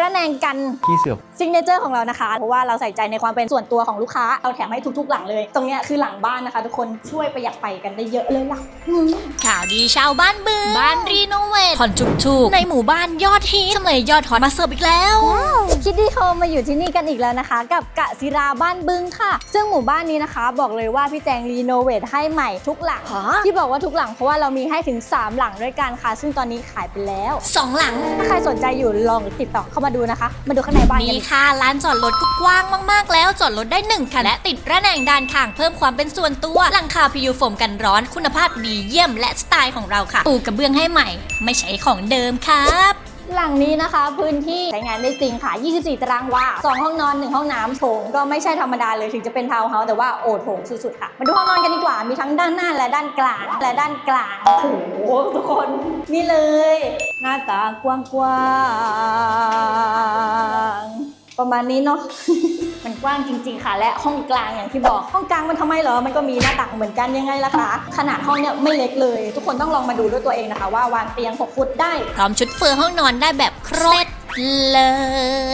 ระแนงกันขี้เสือกซิงเนเจอร์ของเรานะคะ เพราะว่าเราใส่ใจในความเป็นส่วนตัวของลูกค้าเราแถมให้ทุกๆ หลังเลย ตรงเนี้ยคือหลังบ้านนะคะ ทุกคนช่วยประหยัดไฟกันได้เยอะเลยล่ะอืมข่าวดีชาวบ้านบึงบ้านรีโนเวทผ่อนจุกๆในหมู่บ้านยอดฮิตทำเลยอดฮอตมาเสิร์ฟอีกแล้ว คิดดีโฮมมาอยู่ที่นี่กันอีกแล้วนะคะ กับกะศิราบ้านบึงค่ะ ซึ่งหมู่บ้านนี้นะคะ บอกเลยว่าพี่แจงรีโนเวทให้ใหม่ทุกหลังฮะที่บอกว่าทุกหลังเพราะว่าเรามีให้ถึง 3 หลังด้วยกันค่ะ ซึ่งตอนนี้ขายไปแล้วสองหลัง ถ้าใครสนใจอยู่ลองติดต่อเข้ามาดูนะคะ มาดูข้างในบ้านกันนี่ดีค่ะร้านจอดรถก็กว้างมากๆ แล้วจอดรถได้หนึ่งคันและติดระแนงด้านข้างเพิ่มความเป็นส่วนตัวหลังคาพิวโฟมกันร้อนคุณภาพดีเยี่ยมและสไตล์ของเราค่ะปูกระเบื้องให้ใหม่ ไม่ใช่ของเดิมครับ หลังนี้นะคะ พื้นที่ใช้งานได้จริงค่ะ 24 ตารางวา2ห้องนอน 1 ห้องน้ำโถงก็ไม่ใช่ธรรมดาเลยถึงจะเป็นทาวน์เฮาส์แต่ว่าโอโถงสุดๆค่ะ มาดูห้องนอนกันดีกว่า มีทั้งด้านหน้าและด้านกลาง และด้านกลาง โอ้โหทุกคน นี่เลย หน้าตากว้างๆประมาณนี้เนาะ มันกว้างจริง ๆ ค่ะ และห้องกลางอย่างที่บอกห้องกลางมันทำไมเหรอมันก็มีหน้าต่างเหมือนกันยังไงล่ะคะขนาดห้องเนี่ยไม่เล็กเลย ทุกคนต้องลองมาดูด้วยตัวเองนะคะ ว่าวางเตียง 6 ฟุตได้พร้อมชุดเฟอร์ห้องนอนได้แบบครบเล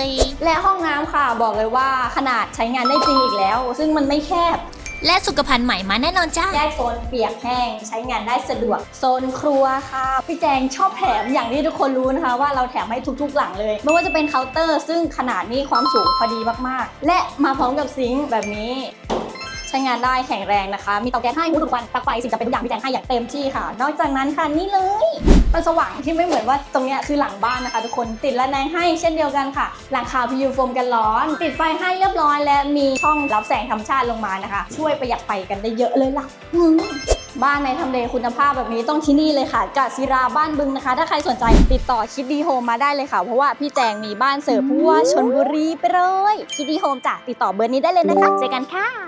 ย และห้องน้ำค่ะบอกเลยว่าขนาดใช้งานได้จริงอีกแล้ว ซึ่งมันไม่แคบ และสุขภัณฑ์ใหม่มาแน่นอนจ้าแยกโซนเปียกแห้งใช้งานได้สะดวก โซนครัวค่ะ พี่แจงชอบแถมอย่างที่ทุกคนรู้นะคะ ว่าเราแถมให้ทุกๆหลังเลย ไม่ว่าจะเป็นเคาน์เตอร์ ซึ่งขนาดนี้ความสูงพอดีมากๆ และมาพร้อมกับซิงค์แบบนี้ ใช้งานได้แข็งแรงนะคะ มีเตาแก๊สให้หูดูดควันปลั๊กไฟสิ่งจะเป็นทุกอย่างพี่แจงให้อย่างเต็มที่ค่ะ นอกจากนั้นค่ะนี่เลยมันสว่างที่ไม่เหมือนว่าตรงเนี้ยคือหลังบ้านนะคะ ทุกคนติดระแนงให้เช่นเดียวกันค่ะ หลังคาพิวโฟมกันร้อน ติดไฟให้เรียบร้อย และมีช่องรับแสงธรรมชาติลงมานะคะ ช่วยประหยัดไฟกันได้เยอะเลยล่ะบ้านในทำเลคุณภาพแบบนี้ต้องที่นี่เลยค่ะกาศิราบ้านบึงนะคะ ถ้าใครสนใจติดต่อคิดดีโฮมมาได้เลยค่ะ เพราะว่าพี่แจงมีบ้านเสิร์ฟผู้ว่าชนบุรีไปเลย คิดดีโฮมจ้ะติดต่อเบอร์นี้ได้เลยนะคะ เจอกันค่ะ